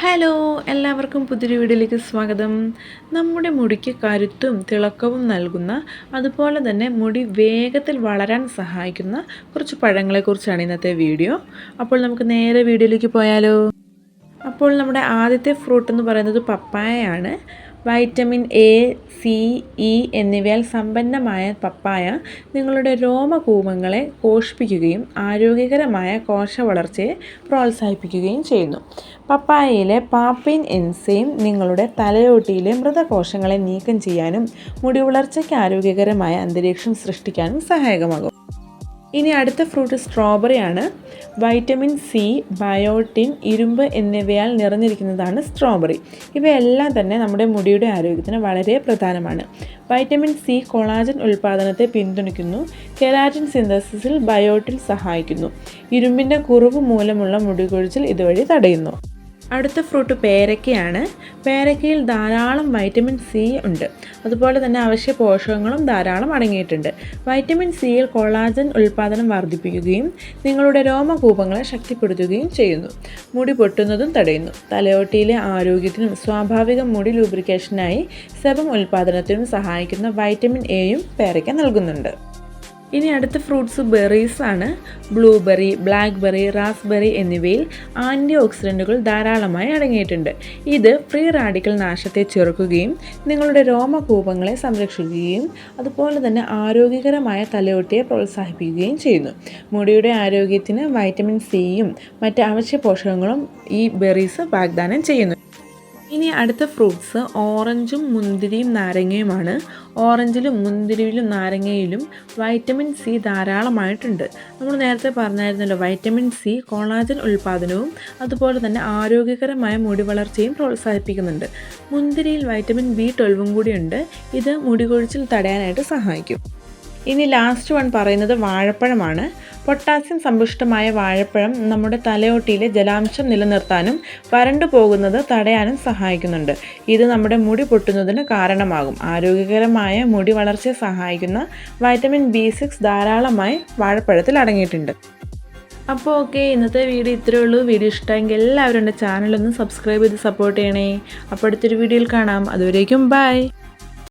Hello എല്ലാവർക്കും പുതിയൊരു വീഡിയോയിലേക്ക് സ്വാഗതം. നമ്മുടെ മുടിക്ക് കരുത്തും തിളക്കവും നൽകുന്ന അതുപോലെ തന്നെ മുടി വേഗത്തിൽ വളരാൻ സഹായിക്കുന്ന കുറച്ച് പഴങ്ങളെക്കുറിച്ചാണ് ഇന്നത്തെ വീഡിയോ. അപ്പോൾ നമുക്ക് നേരെ വീഡിയോയിലേക്ക് പോയാലോ. അപ്പോൾ നമ്മുടെ ആദ്യത്തെ ഫ്രൂട്ട് എന്ന് പറയുന്നത് പപ്പായയാണ്. വൈറ്റമിൻ എ സി ഇ എന്നിവയാൽ സമ്പന്നമായ പപ്പായ നിങ്ങളുടെ രോമകൂപങ്ങളെ പോഷിപ്പിക്കുകയും ആരോഗ്യകരമായ കോശ വളർച്ചയെ പ്രോത്സാഹിപ്പിക്കുകയും ചെയ്യുന്നു. പപ്പായയിലെ പാപ്പിൻ എൻസൈം നിങ്ങളുടെ തലയോട്ടിയിലെ മൃതകോശങ്ങളെ നീക്കം ചെയ്യാനും മുടി വളർച്ചയ്ക്ക് ആരോഗ്യകരമായ അന്തരീക്ഷം സൃഷ്ടിക്കാനും സഹായകമാകും. ഇനി അടുത്ത ഫ്രൂട്ട് സ്ട്രോബെറി ആണ്. വൈറ്റമിൻ സി ബയോട്ടിൻ ഇരുമ്പ് എന്നിവയാൽ നിറഞ്ഞിരിക്കുന്നതാണ് സ്ട്രോബെറി ഇവയെല്ലാം തന്നെ നമ്മുടെ മുടിയുടെ ആരോഗ്യത്തിന് വളരെ പ്രധാനമാണ്. വൈറ്റമിൻ സി കൊളാജൻ ഉൽപ്പാദനത്തെ പിന്തുണയ്ക്കുന്നു. കെരാറ്റിൻ സിന്തസിസിൽ ബയോട്ടിൻ സഹായിക്കുന്നു. ഇരുമ്പിന്റെ കുറവ് മൂലമുള്ള മുടികൊഴിച്ചിൽ ഇതുവഴി തടയുന്നു. അടുത്ത ഫ്രൂട്ട് പേരക്കയാണ്. പേരക്കയിൽ ധാരാളം വൈറ്റമിൻ സി ഉണ്ട്. അതുപോലെ തന്നെ അവശ്യ പോഷകങ്ങളും ധാരാളം അടങ്ങിയിട്ടുണ്ട്. വൈറ്റമിൻ സിയിൽ കൊളാജൻ ഉൽപ്പാദനം വർദ്ധിപ്പിക്കുകയും നിങ്ങളുടെ രോമകൂപങ്ങളെ ശക്തിപ്പെടുത്തുകയും ചെയ്യുന്നു. മുടി പൊട്ടുന്നതും തടയുന്നു. തലയോട്ടിയിലെ ആരോഗ്യത്തിനും സ്വാഭാവിക മുടി ലൂബ്രിക്കേഷനായി സെബം ഉൽപ്പാദനത്തിനും സഹായിക്കുന്ന വൈറ്റമിൻ എയും പേരയ്ക്ക നൽകുന്നുണ്ട്. ഇനി അടുത്ത ഫ്രൂട്ട്സ് ബെറീസ് ആണ്. ബ്ലൂബെറി ബ്ലാക്ക്ബെറി റാസ്ബെറി എന്നിവയിൽ ആന്റി ഓക്സിഡന്റുകൾ ധാരാളമായി അടങ്ങിയിട്ടുണ്ട്. ഇത് ഫ്രീ റാഡിക്കൽ നാശത്തെ ചെറുക്കുകയും നിങ്ങളുടെ രോമകൂപങ്ങളെ സംരക്ഷിക്കുകയും അതുപോലെ തന്നെ ആരോഗ്യകരമായ തലയോട്ടിയെ പ്രോത്സാഹിപ്പിക്കുകയും ചെയ്യുന്നു. മുടിയുടെ ആരോഗ്യത്തിന് വൈറ്റമിൻ സിയും മറ്റ് അവശ്യ പോഷകങ്ങളും ഈ ബെറീസ് വാഗ്ദാനം ചെയ്യുന്നു. ഇനി അടുത്ത ഫ്രൂട്ട്സ് ഓറഞ്ചും മുന്തിരിയും നാരങ്ങയുമാണ്. ഓറഞ്ചിലും മുന്തിരിയിലും നാരങ്ങയിലും വൈറ്റമിൻ സി ധാരാളമായിട്ടുണ്ട്. നമ്മൾ നേരത്തെ പറഞ്ഞായിരുന്നല്ലോ വൈറ്റമിൻ സി കൊളാജൻ ഉൽപ്പാദനവും അതുപോലെ തന്നെ ആരോഗ്യകരമായ മുടി വളർച്ചയും പ്രോത്സാഹിപ്പിക്കുന്നുണ്ട്. മുന്തിരിയിൽ വൈറ്റമിൻ ബി ട്വൽവും കൂടിയുണ്ട്. ഇത് മുടി കൊഴിച്ചിൽ തടയാനായിട്ട് സഹായിക്കും. ഇനി ലാസ്റ്റ് വൺ പറയുന്നത് വാഴപ്പഴമാണ്. പൊട്ടാസ്യം സമ്പുഷ്ടമായ വാഴപ്പഴം നമ്മുടെ തലയോട്ടിയിലെ ജലാംശം നിലനിർത്താനും വരണ്ടു പോകുന്നത് തടയാനും സഹായിക്കുന്നുണ്ട്. ഇത് നമ്മുടെ മുടി പൊട്ടുന്നതിന് കാരണമാകും. ആരോഗ്യകരമായ മുടി വളർച്ചയെ സഹായിക്കുന്ന വൈറ്റമിൻ ബി സിക്സ് ധാരാളമായി വാഴപ്പഴത്തിൽ അടങ്ങിയിട്ടുണ്ട്. അപ്പോൾ ഓക്കെ ഇന്നത്തെ വീഡിയോ ഇത്രയേ ഉള്ളൂ. വീഡിയോ ഇഷ്ടമെങ്കിൽ എല്ലാവരും എന്റെ ചാനലൊന്ന് സബ്സ്ക്രൈബ് ചെയ്ത് സപ്പോർട്ട് ചെയ്യണേ. അപ്പോൾ അടുത്തൊരു വീഡിയോയിൽ കാണാം. അതുവരേക്കും ബൈ